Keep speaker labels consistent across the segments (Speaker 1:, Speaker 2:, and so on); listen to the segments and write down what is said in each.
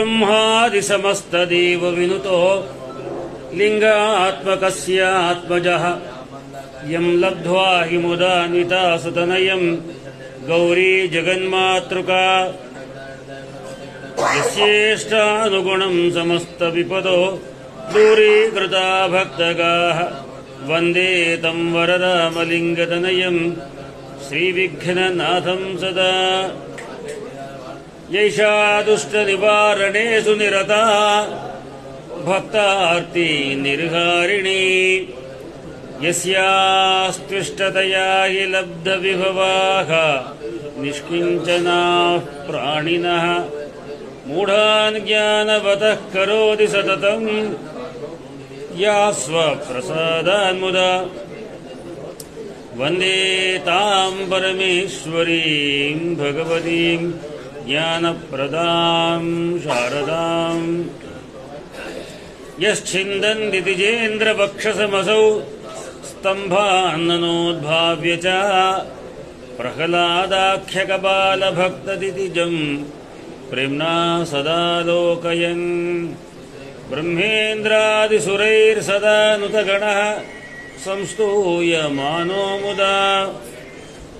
Speaker 1: ब्रह्मादिसमस्तदेव विनुतो लिङ्ग आत्मकस्यात्मजः यम् लब्ध्वा हि मुदान्विता सुतनयम् गौरी जगन्मातृका। यस्येष्टानुगुणम् समस्तविपदो दूरीकृता भक्तगाः। वन्दे तम् वररामलिङ्गतनयम् श्रीविघ्ननाथम् सदा। यैषा दुष्टनिवारणेषु निरता। भक्तार्ती निर्हारिणी। यस्यास्तिष्टतया हि लब्धविभवाः। निष्किञ्चनाः प्राणिनः। मूढान् ज्ञानवतः करोति सततम्। या स्वप्रसादान्मुदा वन्दे ताम् परमेश्वरीम् भगवतीम्। ज्ञानप्रदां शारदाम्। यश्चिन्दन्दितिजेन्द्रभक्षसमसौ स्तम्भान्ननोद्भाव्य च प्रह्लादाख्यकपालभक्तदितिजम् प्रेम्णा सदा लोकयन् ब्रह्मेन्द्रादिसुरैर्सदा नुतगणः संस्तूयमानो मुदा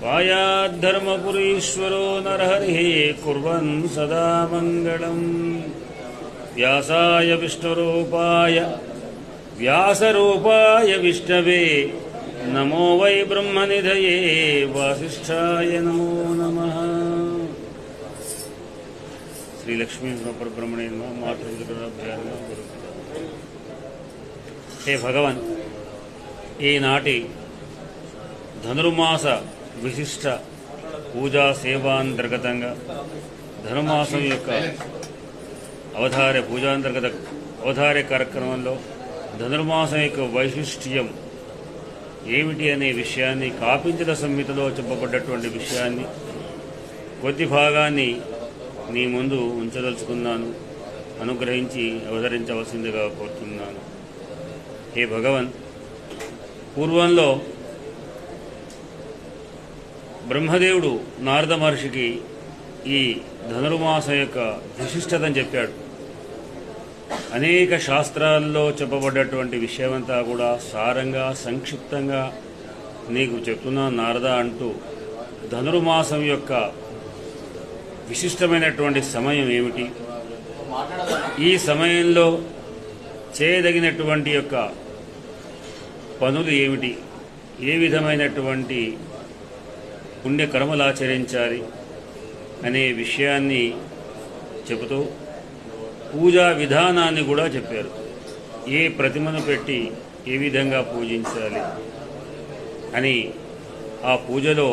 Speaker 1: वायाद्धर्मपुरीश्वरो नरहरिः कुर्वन् सदा मङ्गलम् व्यासाय विष्णुरूपाय వ్యాసరూపాయ విష్ణవే నమో వై బ్రహ్మనిధయే వాసిష్ఠాయ నమో నమ శ్రీ లక్ష్మీ పరబ్రహ్మణే మాతృభ్యాన హే భగవన్ ఈనాటి ధనుర్మాస విశిష్ట పూజా సేవాంతర్గతంగా ధనుమాసం యొక్క అవధార్య పూజాంతర్గత అవధార్య కార్యక్రమంలో ధనుర్మాసం యొక్క వైశిష్ట్యం ఏమిటి అనే విషయాన్ని కాపించల సంహితలో చెప్పబడ్డటువంటి విషయాన్ని కొద్ది భాగాన్ని నీ ముందు ఉంచదలుచుకున్నాను అనుగ్రహించి అవతరించవలసిందిగా కోరుతున్నాను. హే భగవన్ పూర్వంలో బ్రహ్మదేవుడు నారద మహర్షికి ఈ ధనుర్మాసం యొక్క విశిష్టతని చెప్పాడు. అనేక శాస్త్రాల్లో చెప్పబడ్డటువంటి విషయమంతా కూడా సారంగా సంక్షిప్తంగా నీకు చెప్తున్నా నారద అంటూ ధనుర్మాసం యొక్క విశిష్టమైనటువంటి సమయం ఏమిటి? ఈ సమయంలో చేయదగినటువంటి యొక్క పనులు ఏమిటి? ఏ విధమైనటువంటి పుణ్యకర్మలు ఆచరించాలి అనే విషయాన్ని చెబుతూ పూజా విధానాన్ని కూడా చెప్పారు. ఏ ప్రతిమను పెట్టి ఏ విధంగా పూజించాలి అని ఆ పూజలో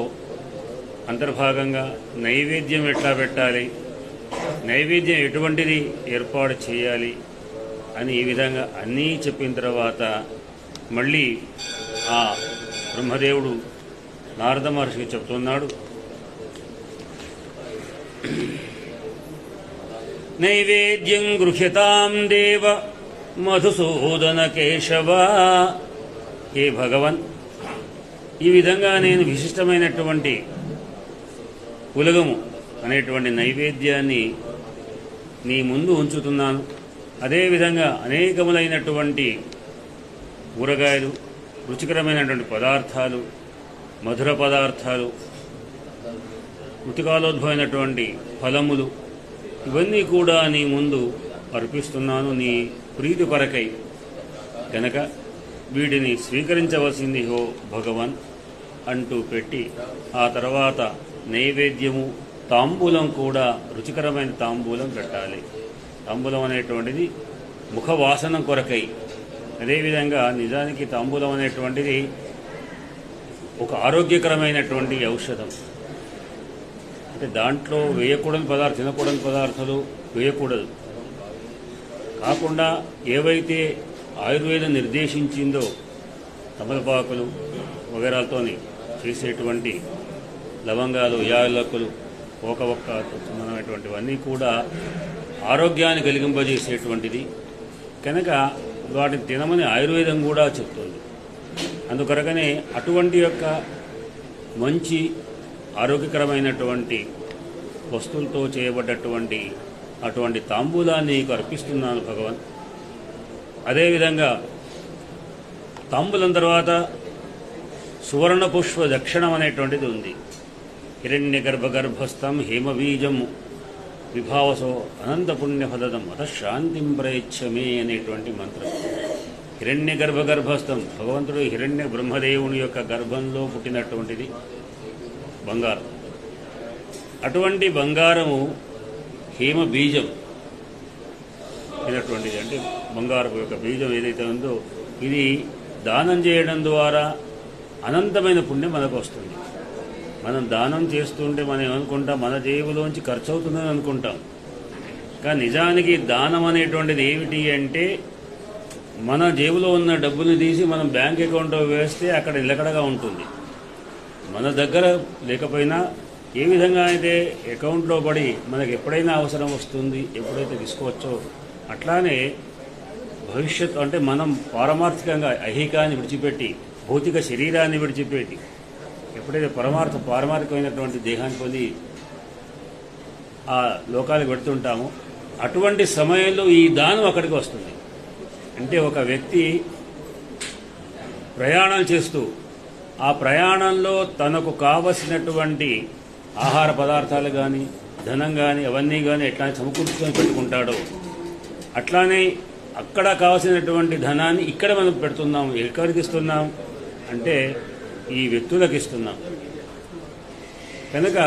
Speaker 1: అంతర్భాగంగా నైవేద్యం ఎట్లా పెట్టాలి నైవేద్యం ఎటువంటిది ఏర్పాటు చేయాలి అని ఈ విధంగా అన్నీ చెప్పిన తర్వాత మళ్ళీ ఆ బ్రహ్మదేవుడు నారద మహర్షికి చెప్తున్నాడు. నైవేద్యం గృహ్యతాం దేవ మధుసూదన కేశవ. ఏ భగవన్? ఈ విధంగా నేను విశిష్టమైనటువంటి కులగము అనేటువంటి నైవేద్యాన్ని నీ ముందు ఉంచుతున్నాను. అదేవిధంగా అనేకములైనటువంటి కూరగాయలు రుచికరమైనటువంటి పదార్థాలు మధుర పదార్థాలు ఉతికాలోద్భవమైనటువంటి ఫలములు ఇవన్నీ కూడా నీ ముందు అర్పిస్తున్నాను నీ ప్రీతి కొరకై. గనక వీటిని స్వీకరించవలసింది హో భగవన్ అంటూ పెట్టి ఆ తర్వాత నైవేద్యము తాంబూలం కూడా రుచికరమైన తాంబూలం పెట్టాలి. తాంబూలం అనేటువంటిది ముఖవాసన కొరకై. అదేవిధంగా నిజానికి తాంబూలం అనేటువంటిది ఒక ఆరోగ్యకరమైనటువంటి ఔషధం. అంటే దాంట్లో వేయకూడని పదార్థ తినకూడని పదార్థాలు వేయకూడదు. కాకుండా ఏవైతే ఆయుర్వేదం నిర్దేశించిందో తమలపాకులు వగేరాలతోని చేసేటువంటి లవంగాలు యాలకులు ఒక ఒక్క సంబంధమైనటువంటివన్నీ కూడా ఆరోగ్యాన్ని కలిగింపజేసేటువంటిది. కనుక వాటిని తినమని ఆయుర్వేదం కూడా చెప్తుంది. అందుకొరకనే అటువంటి యొక్క మంచి ఆరోగ్యకరమైనటువంటి వస్తువులతో చేయబడ్డటువంటి అటువంటి తాంబూలాన్ని నీకు అర్పిస్తున్నాను భగవాన్. అదేవిధంగా తాంబూలం తర్వాత సువర్ణ పుష్ప దక్షిణం అనేటువంటిది ఉంది. హిరణ్య గర్భ గర్భస్థం హేమబీజం విభావసో అనంత పుణ్యఫలదం అత శాంతిం ప్రయచ్చమే అనేటువంటి మంత్రం. హిరణ్య గర్భ గర్భస్థం భగవంతుడు హిరణ్య బ్రహ్మదేవుని యొక్క గర్భంలో పుట్టినటువంటిది బంగారం. అటువంటి బంగారము హేమ బీజం అయినటువంటిది. అంటే బంగారపు యొక్క బీజం ఏదైతే ఉందో ఇది దానం చేయడం ద్వారా అనంతమైన పుణ్యం మనకు వస్తుంది. మనం దానం చేస్తుంటే మనం ఏమనుకుంటాం? మన జేబులోంచి ఖర్చు అవుతుందని అనుకుంటాం. కానీ నిజానికి దానం అనేటువంటిది ఏమిటి అంటే మన జేబులో ఉన్న డబ్బుని తీసి మనం బ్యాంక్ అకౌంట్లో వేస్తే అక్కడ నిలకడగా ఉంటుంది. మన దగ్గర లేకపోయినా ఏ విధంగా అయితే అకౌంట్లో పడి మనకు ఎప్పుడైనా అవసరం వస్తుంది ఎప్పుడైతే తీసుకోవచ్చో అట్లానే భవిష్యత్ అంటే మనం పారమార్థికంగా ఐహికాన్ని విడిచిపెట్టి భౌతిక శరీరాన్ని విడిచిపెట్టి ఎప్పుడైతే పరమార్థ పారమార్థికమైనటువంటి దేహాన్ని పొంది ఆ లోకాలకు పెడుతుంటామో అటువంటి సమయంలో ఈ దానం అక్కడికి వస్తుంది. అంటే ఒక వ్యక్తి ప్రయాణం చేస్తూ ఆ ప్రయాణంలో తనకు కావలసినటువంటి ఆహార పదార్థాలు కానీ ధనం కానీ అవన్నీ కానీ ఎట్లా సమకూర్చుకొని పెట్టుకుంటాడో అట్లానే అక్కడ కావాల్సినటువంటి ధనాన్ని ఇక్కడ మనం పెడుతున్నాం ఎక్కడికి ఇస్తున్నాం అంటే ఈ వ్యక్తులకు ఇస్తున్నాం కనుక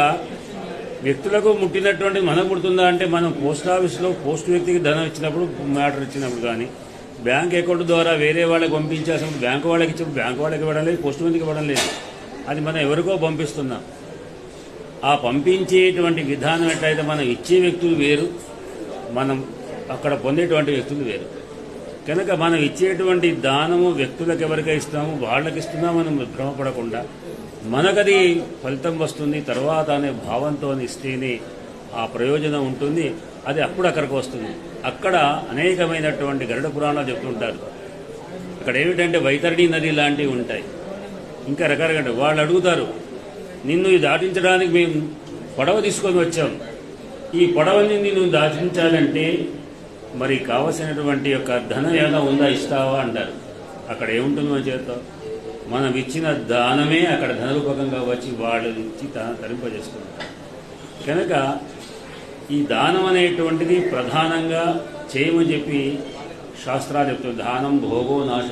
Speaker 1: వ్యక్తులకు ముట్టినటువంటి మనకు ముడుతుందా అంటే మనం పోస్ట్ ఆఫీస్లో పోస్ట్ వ్యక్తికి ధనం ఇచ్చినప్పుడు మ్యాటర్ ఇచ్చినప్పుడు కానీ బ్యాంక్ అకౌంట్ ద్వారా వేరే వాళ్ళకి పంపించాల్సినప్పుడు బ్యాంకు వాళ్ళకి ఇచ్చి బ్యాంకు వాళ్ళకి ఇవ్వడం లేదు పోస్ట్ మందికి ఇవ్వడం లేదు. అది మనం ఎవరికో పంపిస్తున్నాం. ఆ పంపించేటువంటి విధానం ఎట్లయితే మనం ఇచ్చే వ్యక్తులు వేరు మనం అక్కడ పొందేటువంటి వ్యక్తులు వేరు. కనుక మనం ఇచ్చేటువంటి దానము వ్యక్తులకు ఎవరికై ఇస్తాము వాళ్ళకి ఇస్తున్నాం మనం భ్రమపడకుండా మనకది ఫలితం వస్తుంది తర్వాత అనే భావంతో ఇస్తేనే ఆ ప్రయోజనం ఉంటుంది. అది అప్పుడు అక్కడికి వస్తుంది. అక్కడ అనేకమైనటువంటి గరుడ పురాణాలు చెప్తుంటారు అక్కడ ఏమిటంటే వైతరణి నది లాంటివి ఉంటాయి. ఇంకా రకరకాల వాళ్ళు అడుగుతారు నిన్ను దాటించడానికి మేము పడవ తీసుకొని వచ్చాం. ఈ పడవని నిన్ను దాటించాలంటే మరి కావలసినటువంటి యొక్క ధనం ఏమైనా ఉందా ఇస్తావా? అంటారు. అక్కడ ఏముంటుంది మన మనం ఇచ్చిన దానమే అక్కడ ధనరూపకంగా వచ్చి వాళ్ళు ఇచ్చి తరింపజేసుకుంటారు కనుక ఈ దానం అనేటువంటిది ప్రధానంగా చేయమని చెప్పి శాస్త్రాలు చెప్తుంది దానం భోగో నాశ.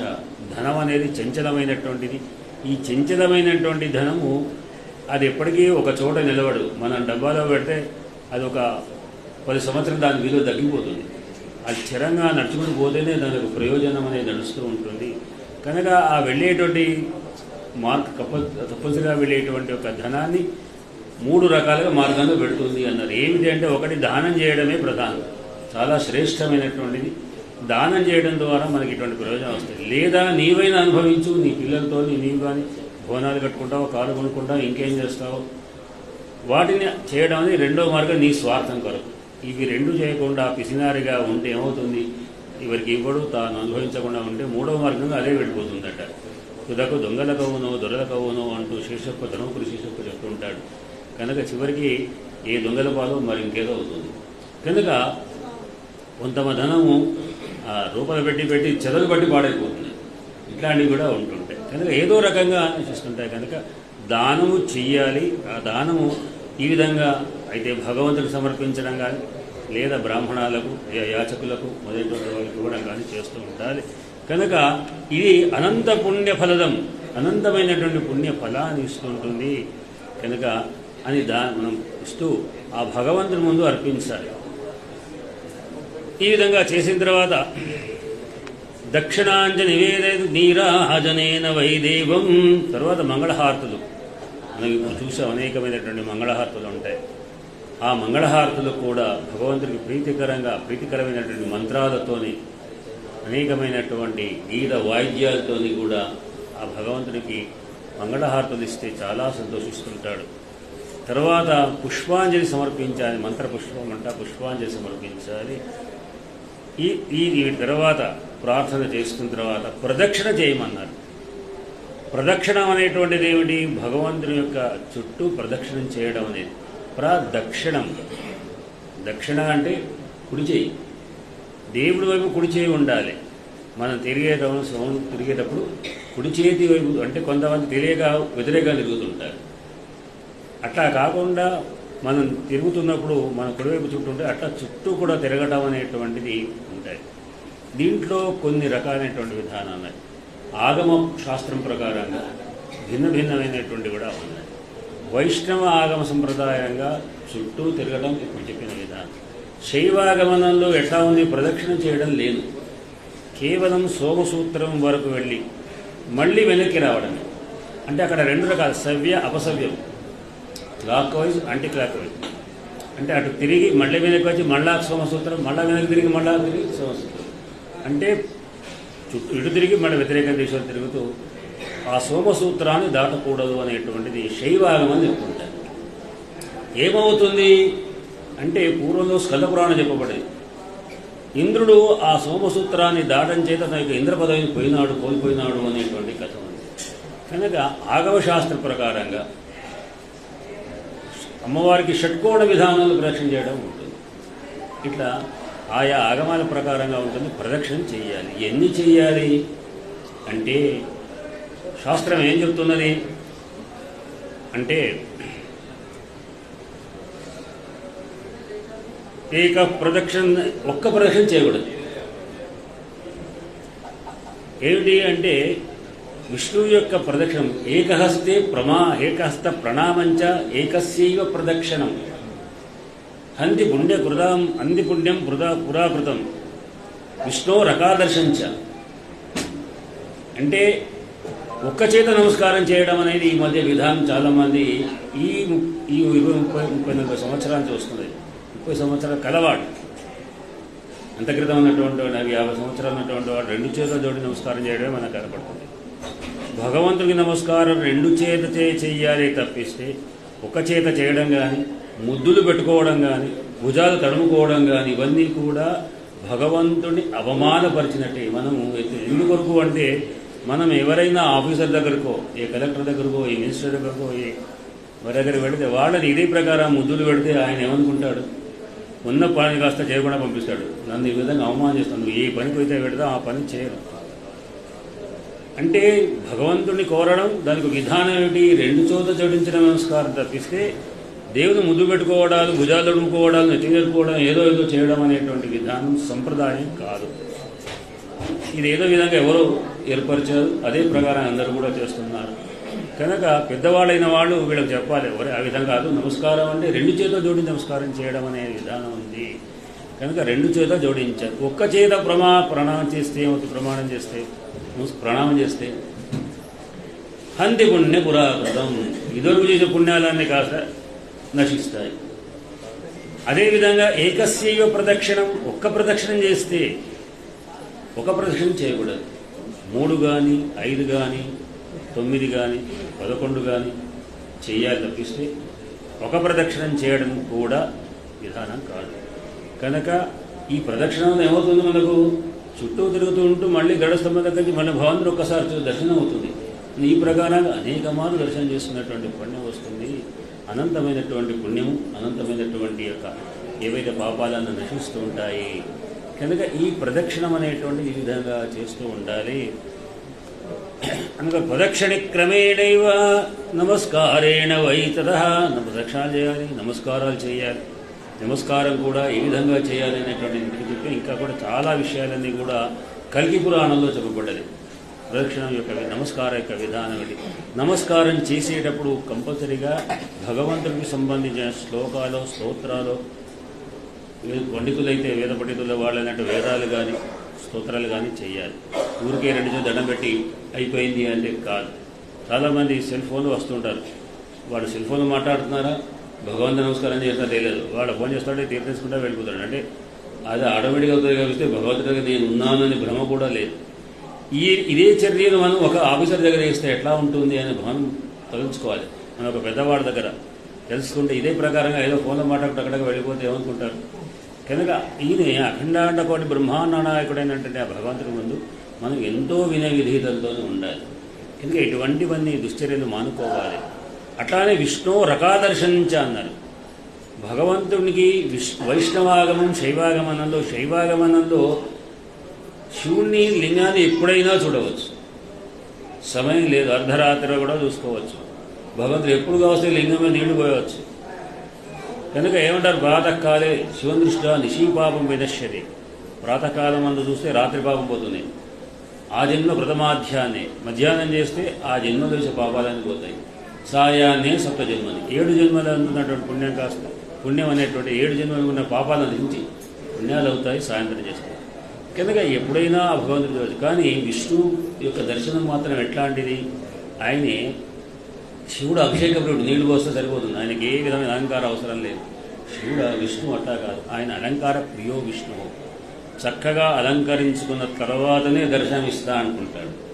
Speaker 1: ధనం అనేది చంచలమైనటువంటిది. ఈ చంచలమైనటువంటి ధనము అది ఎప్పటికీ ఒక చోట నిలబడు మనం డబ్బాలో పెడితే అది ఒక పది సంవత్సరం దాని విలువ తగ్గిపోతుంది. అది స్థిరంగా నడుచుకుంటూ పోతేనే దానికి ప్రయోజనం అనేది నడుస్తూ ఉంటుంది. కనుక ఆ వెళ్ళేటువంటి మార్క్ కప్ప తప్పనిసరిగా వెళ్ళేటువంటి ఒక ధనాన్ని మూడు రకాలుగా మార్గంలో పెడుతుంది అన్నారు. ఏమిటి అంటే ఒకటి దానం చేయడమే ప్రధానం. చాలా శ్రేష్టమైనటువంటిది. దానం చేయడం ద్వారా మనకి ఇటువంటి ప్రయోజనం వస్తుంది లేదా నీవైనా అనుభవించు నీ పిల్లలతో నీవు కానీ బోనాలు కట్టుకుంటావు కారు కొనుక్కుంటావు ఇంకేం చేస్తావు? వాటిని చేయడం అనేది రెండో మార్గం నీ స్వార్థం కొరకు. ఇవి రెండు చేయకుండా పిసినారిగా ఉంటే ఏమవుతుంది? ఇవరికి ఇవ్వడు తాను అనుభవించకుండా ఉంటే మూడవ మార్గంగా అదే వెళ్ళిపోతుందట. కుదకు దొంగల కవును దొరల అంటూ శీర్షకు ధనముకులు శీర్షకు చెప్తుంటాడు. కనుక చివరికి ఏ దొంగల పాలో మరి ఇంకేదో అవుతుంది. కనుక కొంతమ ధనము ఆ, రూపాయలు పెట్టి పెట్టి చెదలు పట్టి పాడైపోతుంది ఇట్లాంటివి కూడా ఉంటుంటాయి. కనుక ఏదో రకంగా ఆలోచిస్తుంటాయి కనుక దానము చెయ్యాలి. ఆ దానము ఈ విధంగా అయితే భగవంతుడికి సమర్పించడం కానీ లేదా బ్రాహ్మణాలకు యాచకులకు మొదలైనటువంటి వాళ్ళకి ఇవ్వడం కానీ చేస్తూ ఉండాలి. కనుక ఇది అనంత పుణ్య ఫలదం అనంతమైనటువంటి పుణ్య ఫలాన్ని ఇస్తుంటుంది. కనుక అని దా మనం ఇస్తూ ఆ భగవంతుని ముందు అర్పించాలి. ఈ విధంగా చేసిన తర్వాత దక్షిణాంజ నివేద నీరాజనేన వైదేవం. తర్వాత మంగళహారతులు. మనం ఇప్పుడు చూసాం అనేకమైనటువంటి మంగళహారతులు ఉంటాయి. ఆ మంగళహారతులు కూడా భగవంతుడికి ప్రీతికరంగా ప్రీతికరమైనటువంటి మంత్రాలతోని అనేకమైనటువంటి గీత వాయిద్యాలతోని కూడా ఆ భగవంతుడికి మంగళహారతులు ఇస్తే చాలా సంతోషిస్తుంటాడు. తర్వాత పుష్పాంజలి సమర్పించాలి మంత్ర పుష్పం అంట పుష్పాంజలి సమర్పించాలి. ఈ ఈ వీటి తర్వాత ప్రార్థన చేసుకున్న తర్వాత ప్రదక్షిణ చేయమన్నారు. ప్రదక్షిణం అనేటువంటిది ఏమిటి? భగవంతుని యొక్క చుట్టూ ప్రదక్షిణం చేయడం అనేది. ప్రదక్షిణం. దక్షిణ అంటే కుడి చేయి. దేవుడి వైపు కుడి చేయి ఉండాలి. మనం తిరిగేటప్పుడు సౌండ్ తిరిగేటప్పుడు కుడి చేతి వైపు అంటే కొంతమంది తెలియక వ్యతిరేకంగా తిరుగుతుంటారు. అట్లా కాకుండా మనం తిరుగుతున్నప్పుడు మన కుడివైపు చుట్టూ ఉంటే అట్లా చుట్టూ కూడా తిరగటం అనేటువంటిది ఉంటాయి. దీంట్లో కొన్ని రకాలైనటువంటి విధానాలు. ఉన్నాయి ఆగమ శాస్త్రం ప్రకారంగా భిన్న భిన్నమైనటువంటి కూడా ఉన్నాయి. వైష్ణవ ఆగమ సంప్రదాయంగా చుట్టూ తిరగడం ఇప్పుడు చెప్పిన విధానం. శైవాగమనంలో ఎట్లా ఉంది? ప్రదక్షిణ చేయడం లేదు. కేవలం సోమసూత్రం వరకు వెళ్ళి మళ్ళీ వెనక్కి రావడమే. అంటే అక్కడ రెండు రకాల. సవ్య అపసవ్యం clockwise anti clockwise అంటే అటు తిరిగి మళ్ళీ వెనక్కి వచ్చి మళ్ళా సోమసూత్రం మళ్ళా వెనక్కి తిరిగి మళ్ళా తిరిగి సోమసూత్రం. అంటే చుట్టూ ఇటు తిరిగి మళ్ళీ వ్యతిరేక దిశలో తిరుగుతూ ఆ సోమసూత్రాన్ని దాటకూడదు అనేటువంటిది శైవాగమని చెప్పుకుంటారు. ఏమవుతుంది అంటే పూర్వంలో స్కంద పురాణం చెప్పబడేది. ఇంద్రుడు ఆ సోమసూత్రాన్ని దాటం చేత తన యొక్క ఇంద్ర పదవిని పోయినాడు కోల్పోయినాడు అనేటువంటి కథ ఉంది. కనుక ఆగవ శాస్త్ర ప్రకారంగా అమ్మవారికి షట్కోణ విధానాలు ప్రదక్షిణ చేయడం ఉంటుంది. ఇట్లా ఆయా ఆగమాల ప్రకారంగా ఉంటుంది ప్రదక్షిణ చేయాలి. ఎన్ని చేయాలి? అంటే శాస్త్రం ఏం చెప్తున్నది? అంటే ఏక ప్రదక్షిణ ఒక్క ప్రదక్షిణ చేయకూడదు. ఏమిటి అంటే విష్ణువు యొక్క ప్రదక్షిణం. ఏకహస్తే ప్రమా ఏకహస్త ప్రణామంచ ఏకస్యైవ ప్రదక్షిణం. హంది పుణ్య కృదాం అంది పుణ్యం పురా పురాకృతం. విష్ణో రకాదర్శంచ. అంటే ఒక్క చేత నమస్కారం చేయడం అనేది ఈ మధ్య విధానం చాలామంది ఈ ఈ ఇరవై ముప్పై ముప్పై నలభై సంవత్సరాలు నుంచి వస్తుంది. ముప్పై సంవత్సరాల కలవాడు. అంత క్రితం ఉన్నటువంటి వాడు, నాకు యాభై సంవత్సరాలు ఉన్నటువంటి వాడు రెండు చేతుల జోడి నమస్కారం చేయడమే మనకు కనపడుతుంది. భగవంతుడికి నమస్కారం రెండు చేతచే చెయ్యాలి తప్పిస్తే ఒక చేత చేయడం కానీ ముద్దులు పెట్టుకోవడం కానీ భుజాలు తడుముకోవడం కానీ ఇవన్నీ కూడా భగవంతుడిని అవమానపరిచినట్టే. మనము ఎందుకొరకు అంటే మనం ఎవరైనా ఆఫీసర్ దగ్గరకో ఏ కలెక్టర్ దగ్గరకో ఏ మినిస్టర్ దగ్గరకో ఏ వారి దగ్గర పెడితే వాళ్ళని ఇదే ప్రకారం ముద్దులు పెడితే ఆయన ఏమనుకుంటాడు? ఉన్న పని కాస్త చేయకుండా పంపిస్తాడు. నన్ను ఈ విధంగా అవమానం చేస్తాను నువ్వు ఏ పనికి అయితే పెడతా ఆ పని చేయరు అంటే భగవంతుడిని కోరడం దానికి ఒక విధానం ఏమిటి? రెండు చోట్ల జోడించిన నమస్కారం తప్పిస్తే దేవుని ముద్దు పెట్టుకోవడాలు భుజాలు తడుముకోవడాలు నెత్తి ఏదో ఏదో చేయడం అనేటువంటి విధానం సంప్రదాయం కాదు. ఇది ఏదో విధంగా ఎవరో ఏర్పరిచారు. అదే ప్రకారం అందరూ కూడా చేస్తున్నారు. కనుక పెద్దవాళ్ళైన వాళ్ళు వీళ్ళకి చెప్పాలి. ఎవరు ఆ విధంగా కాదు. నమస్కారం అంటే రెండు చేతులు జోడించి నమస్కారం చేయడం అనే విధానం ఉంది. కనుక రెండు చేత జోడించారు. ఒక్క చేత ప్రమా ప్రణామం చేస్తే ఏమవుతుంది ప్రమాణం చేస్తే ప్రణామం చేస్తే హంతి పుణ్య పురాకృతం. ఇదివరకు చేసే పుణ్యాలన్నీ కాస్త నశిస్తాయి. అదేవిధంగా ఏకస్యవ ప్రదక్షిణం ఒక్క ప్రదక్షిణం చేస్తే ఒక ప్రదక్షిణం చేయకూడదు. మూడు కానీ ఐదు కానీ తొమ్మిది కానీ పదకొండు కానీ చేయాలి తప్పిస్తే ఒక ప్రదక్షిణం చేయడం కూడా విధానం కాదు. కనుక ఈ ప్రదక్షిణంలో ఏమవుతుంది మనకు? చుట్టూ తిరుగుతూ ఉంటూ మళ్ళీ గడస్తంభం దగ్గర నుంచి మళ్ళీ భగవంతుడు ఒక్కసారి దర్శనం అవుతుంది. ఈ ప్రకారంగా అనేక మార్లు దర్శనం చేసుకున్నటువంటి పుణ్యం వస్తుంది. అనంతమైనటువంటి పుణ్యము అనంతమైనటువంటి యొక్క ఏవైతే పాపాలను నశిస్తూ ఉంటాయి. కనుక ఈ ప్రదక్షిణం అనేటువంటి ఈ విధంగా చేస్తూ ఉండాలి. కనుక ప్రదక్షిణ క్రమేణైవ నమస్కారేణ వై తద ప్రదక్షిణాలు చేయాలి నమస్కారాలు చేయాలి. నమస్కారం కూడా ఏ విధంగా చేయాలి అనేటువంటి చెప్పి ఇంకా కూడా చాలా విషయాలన్నీ కూడా కలిగి పురాణంలో చెప్పబడ్డది. ప్రదక్షిణం యొక్క నమస్కారం యొక్క విధానం ఇది నమస్కారం చేసేటప్పుడు కంపల్సరీగా భగవంతుడికి సంబంధించిన శ్లోకాలు స్తోత్రాలు పండితులైతే వేద పండితుల వాళ్ళనంటే వేదాలు కానీ స్తోత్రాలు కానీ చేయాలి. ఊరికే రెండు దండం పెట్టి అయిపోయింది అంటే కాదు. చాలామంది సెల్ ఫోన్లు వస్తుంటారు. వాళ్ళు సెల్ ఫోన్లు మాట్లాడుతున్నారా? భగవంతు నమస్కారం చేస్తారో తెలియదు. వాడు ఫోన్ చేస్తాడే తీర్థేసుకుంటా వెళ్ళిపోతాడు. అంటే అది ఆటోమేటిక్గా అవుతుంది కాబట్టి భగవంతుడికి నేను ఉన్నానని భ్రమ కూడా లేదు. ఈ ఇదే చర్యను మనం ఒక ఆఫీసర్ దగ్గర వేస్తే ఎట్లా ఉంటుంది అని మనం తలుచుకోవాలి. మనం ఒక పెద్దవాడి దగ్గర తెలుసుకుంటే ఇదే ప్రకారంగా ఏదో ఫోన్లో మాట్లాడుతూ అక్కడికి వెళ్ళిపోతే ఏమనుకుంటారు? కనుక ఈయన అఖండాండ కోటి బ్రహ్మాండ నాయకుడైనటువంటి ఆ భగవంతుడి ముందు మనం ఎంతో వినయ విధేయతలతోనే ఉండాలి. కనుక ఇటువంటివన్నీ దుశ్చర్యలు మానుకోవాలి. అట్లానే విష్ణు రకాదర్శించ అన్నారు. భగవంతునికి విష్ వైష్ణవాగమం శైవాగమనంలో శైవాగమనంలో శివుణ్ణి లింగాన్ని ఎప్పుడైనా చూడవచ్చు. సమయం లేదు అర్ధరాత్రి కూడా చూసుకోవచ్చు. భగవంతుడు ఎప్పుడు కావస్తే లింగమే నీళ్ళు పోయవచ్చు. కనుక ఏమంటారు ప్రాతకాలే శివం దృష్ట్యా నిశీపాపం వినశ్యది ప్రాతకాలం అందు చూస్తే రాత్రి పాపం పోతుంది. ఆ జన్మ ప్రథమాధ్యాన్ని మధ్యాహ్నం చేస్తే ఆ జన్మలో చేసే పాపాలన్నీ పోతాయి. సాయాన్నే సప్త జన్మని ఏడు జన్మలు అందుకున్నటువంటి పుణ్యం కాస్త. పుణ్యం అనేటువంటి ఏడు జన్మలు ఉన్న పాపాలను నుంచి పుణ్యాలు అవుతాయి సాయంత్రం చేస్తే కనుక ఎప్పుడైనా ఆ భగవంతుడు చూడదు కానీ విష్ణు యొక్క దర్శనం మాత్రం ఎట్లాంటిది? ఆయనే శివుడు అభిషేక నీళ్ళు పోస్తే సరిపోతుంది. ఆయనకి ఏ విధమైన అలంకార అవసరం లేదు. శివుడు విష్ణు అట్టా కాదు. ఆయన అలంకార ప్రియో విష్ణువు. చక్కగా అలంకరించుకున్న తర్వాతనే దర్శనమిస్తా అనుకుంటాడు.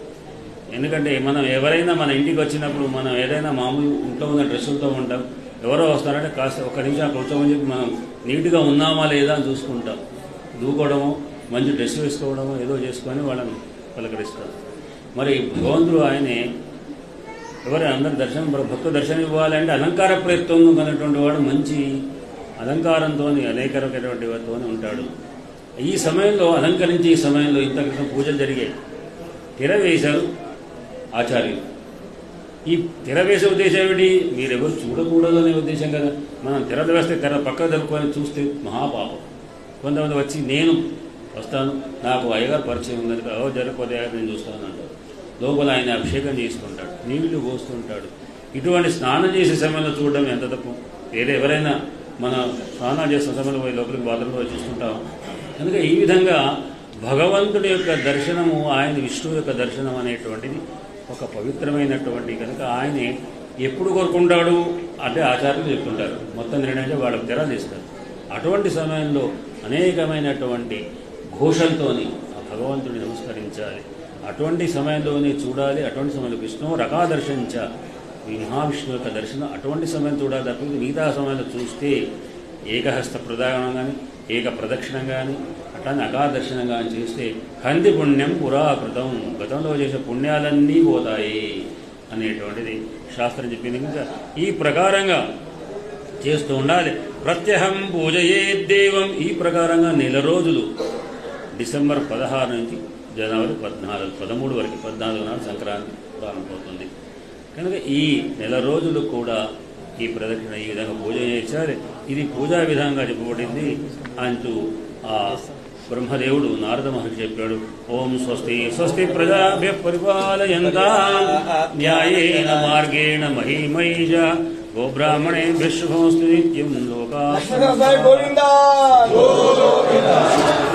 Speaker 1: ఎందుకంటే మనం ఎవరైనా మన ఇంటికి వచ్చినప్పుడు మనం ఏదైనా మామూలు ఇంట్లో ఉన్న డ్రెస్సులతో ఉంటాం ఎవరో వస్తారంటే కాస్త ఒక నిమిషం కూర్చోమని చెప్పి మనం నీట్గా ఉన్నామా లేదా అని చూసుకుంటాం. దూకోవడము మంచి డ్రెస్ వేసుకోవడము ఏదో చేసుకొని వాళ్ళని పలకరిస్తాం మరి భగవంతుడు ఆయనే ఎవరు అందరు దర్శనం భక్తు దర్శనం ఇవ్వాలంటే అలంకార ప్రయత్నం ఉన్నటువంటి వాడు మంచి అలంకారంతో అనేక రకమైనటువంటి వాటితో ఉంటాడు. ఈ సమయంలో అలంకరించి ఈ సమయంలో ఇంత క్రితం పూజలు జరిగాయి. తెర వేశారు. ఆచార్యులు. ఈ తెర వేసే ఉద్దేశం ఏమిటి? మీరెవరు చూడకూడదు అనే ఉద్దేశం కదా. మనం తెర వేస్తే తెర పక్క జరుపుకొని చూస్తే మహాపాపం. కొంతమంది వచ్చి నేను వస్తాను. నాకు అయ్యగారు పరిచయం ఉందని ఓ జరగకపోతే నేను చూస్తాను అంటారు. లోపల ఆయన అభిషేకం చేసుకుంటాడు. నీళ్ళు పోస్తుంటాడు. ఇటువంటి స్నానం చేసే సమయంలో చూడడం ఎంత తప్పు? వేరే ఎవరైనా మన స్నానాలు చేసిన సమయంలో పోయి లోపలికి బాత్రూంలో చూస్తుంటాం కనుక ఈ విధంగా భగవంతుడి యొక్క దర్శనము ఆయన విష్ణువు యొక్క దర్శనం అనేటువంటిది ఒక పవిత్రమైనటువంటి కనుక ఆయనే ఎప్పుడు కోరుకుంటాడు అంటే ఆచార్యులు చెప్తుంటారు. మొత్తం నిర్ణయం వాళ్ళకు తెర తీస్తారు. అటువంటి సమయంలో అనేకమైనటువంటి ఘోషలతోని ఆ భగవంతుడిని నమస్కరించాలి. అటువంటి సమయంలోనే చూడాలి. అటువంటి సమయంలో విష్ణువు రకాదర్శించ ఈ మహావిష్ణువు యొక్క దర్శనం అటువంటి సమయం చూడాలి తప్పింది మిగతా సమయంలో చూస్తే ఏకహస్త ప్రదానం కానీ ఏక ప్రదక్షిణం కానీ అట్లానే అకాదర్శనంగా చేస్తే కంది పుణ్యం పురాకృతం. గతంలో చేసే పుణ్యాలన్నీ పోతాయి అనేటువంటిది శాస్త్రం చెప్పింది కనుక ఈ ప్రకారంగా చేస్తూ ఉండాలి. ప్రత్యహం పూజయే దేవం ఈ ప్రకారంగా నెల రోజులు. డిసెంబర్ పదహారు నుంచి జనవరి పద్నాలుగు పదమూడు వరకు పద్నాలుగు నాడు సంక్రాంతి ప్రారంభమవుతుంది. కనుక ఈ నెల రోజులు కూడా ఈ ప్రదక్షిణ ఈ విధంగా పూజ చేశారు ఇది పూజా విధంగా చెప్పబడింది అంటూ ఆ బ్రహ్మదేవుడు నారద మహర్షి చెప్పాడు ఓం స్వస్తి స్వస్తి ప్రజాభ్య పరిపాలయంతా. న్యాయేన మార్గేణ మహిమైజ. గోబ్రాహ్మణేభ్య శుభమస్తు నిత్యం లోకా
Speaker 2: గోవిందా.